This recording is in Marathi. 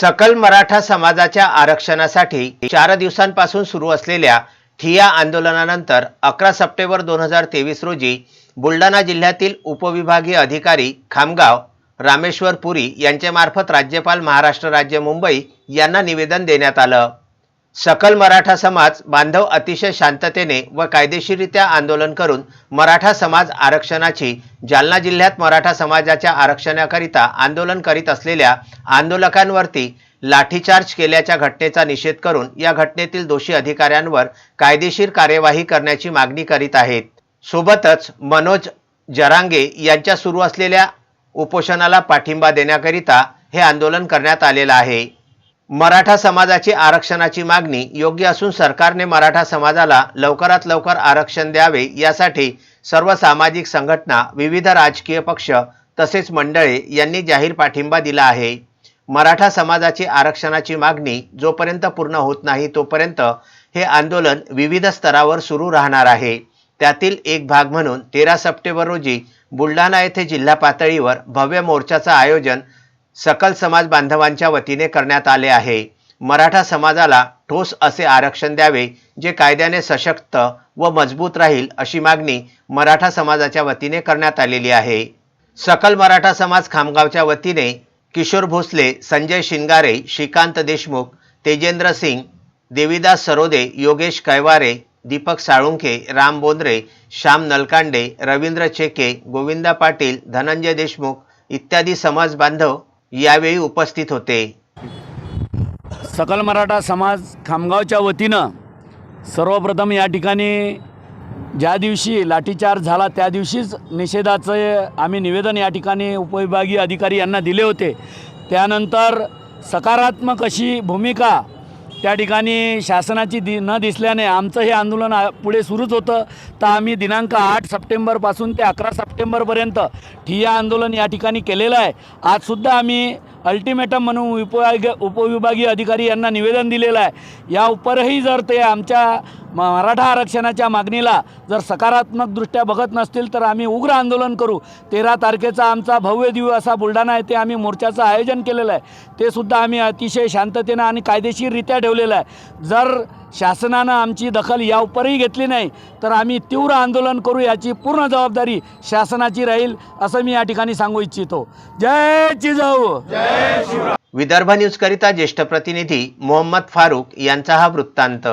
सकल मराठा समाजाच्या आरक्षणासाठी चार दिवसांपासून सुरू असलेल्या ठिया आंदोलनानंतर अकरा सप्टेंबर दोन हजार तेवीस रोजी बुलढाणा जिल्ह्यातील उपविभागीय अधिकारी खामगाव रामेश्वर पुरी यांच्यामार्फत राज्यपाल महाराष्ट्र राज्य मुंबई यांना निवेदन देण्यात आलं. सकल मराठा समाज बांधव अतिशय शांततेने व कायदेशीररित्या आंदोलन करून मराठा समाज आरक्षणाची जालना जिल्ह्यात मराठा समाजाच्या आरक्षणाकरिता आंदोलन करीत असलेल्या आंदोलकांवरती लाठीचार्ज केल्याच्या घटनेचा निषेध करून या घटनेतील दोषी अधिकाऱ्यांवर कायदेशीर कार्यवाही करण्याची मागणी करीत आहेत. सोबतच मनोज जरांगे यांच्या सुरू असलेल्या उपोषणाला पाठिंबा देण्याकरिता हे आंदोलन करण्यात आलेलं आहे. मराठा समाजाची आरक्षणाची मागणी योग्य असून सरकारने मराठा समाजाला लवकरात लवकर आरक्षण द्यावे यासाठी सर्व सामाजिक संघटना विविध राजकीय पक्ष तसेच मंडळे यांनी जाहीर पाठिंबा दिला आहे. मराठा समाजाची आरक्षणाची मागणी जोपर्यंत पूर्ण होत नाही तोपर्यंत हे आंदोलन विविध स्तरावर सुरू राहणार आहे. त्यातील एक भाग म्हणून तेरा सप्टेंबर रोजी बुलढाणा येथे जिल्हा पातळीवर भव्य मोर्चाचं आयोजन सकल समाज बांधवांच्या वतीने करण्यात आले आहे. मराठा समाजाला ठोस असे आरक्षण द्यावे जे कायद्याने सशक्त व मजबूत राहील अशी मागणी मराठा समाजाच्या वतीने करण्यात आलेली आहे. सकल मराठा समाज खामगावच्या वतीने किशोर भोसले संजय शिंगारे श्रीकांत देशमुख तेजेंद्र सिंग देविदास सरोदे योगेश कैवारे दीपक साळुंखे राम बोंद्रे श्याम नलकांडे रवींद्र चेके गोविंदा पाटील धनंजय देशमुख इत्यादी समाज बांधव यावेळी उपस्थित होते. सकल मराठा समाज खामगावच्या वतीनं सर्वप्रथम या ठिकाणी ज्या दिवशी लाठीचार्ज झाला त्या दिवशीच निषेधाचं आम्ही निवेदन या ठिकाणी उपविभागीय अधिकारी यांना दिले होते. त्यानंतर सकारात्मक अशी भूमिका त्या ठिकाणी शासनाची दि न दिसल्याने आमचं हे आंदोलन पुढे सुरूच होतं. तर आम्ही दिनांक आठ सप्टेंबरपासून ते अकरा सप्टेंबरपर्यंत ठिय्या आंदोलन या ठिकाणी केलेलं आहे. आजसुद्धा आम्ही अल्टिमेटम म्हणून उपविभाग उपविभागीय अधिकारी यांना निवेदन दिलेलं आहे. या उपरही जर ते आमच्या मराठा आरक्षणाच्या मागणीला जर सकारात्मकदृष्ट्या बघत नसतील तर आम्ही उग्र आंदोलन करू. तेरा तारखेचा आमचा भव्य दिव्य असा बुलढाणा आहे ते आम्ही मोर्चाचं आयोजन केलेलं आहे. ते सुद्धा आम्ही अतिशय शांततेनं आणि कायदेशीररित्या ठेवलेलं आहे. जर शासनानं आमची दखल या उपरही घेतली नाही तर आम्ही तीव्र आंदोलन करू याची पूर्ण जबाबदारी शासनाची राहील असं मी या ठिकाणी सांगू इच्छितो. जय जिजाऊ विदर्भ न्यूजकरिता ज्येष्ठ प्रतिनिधी मोहम्मद फारूक यांचा हा वृत्तांत.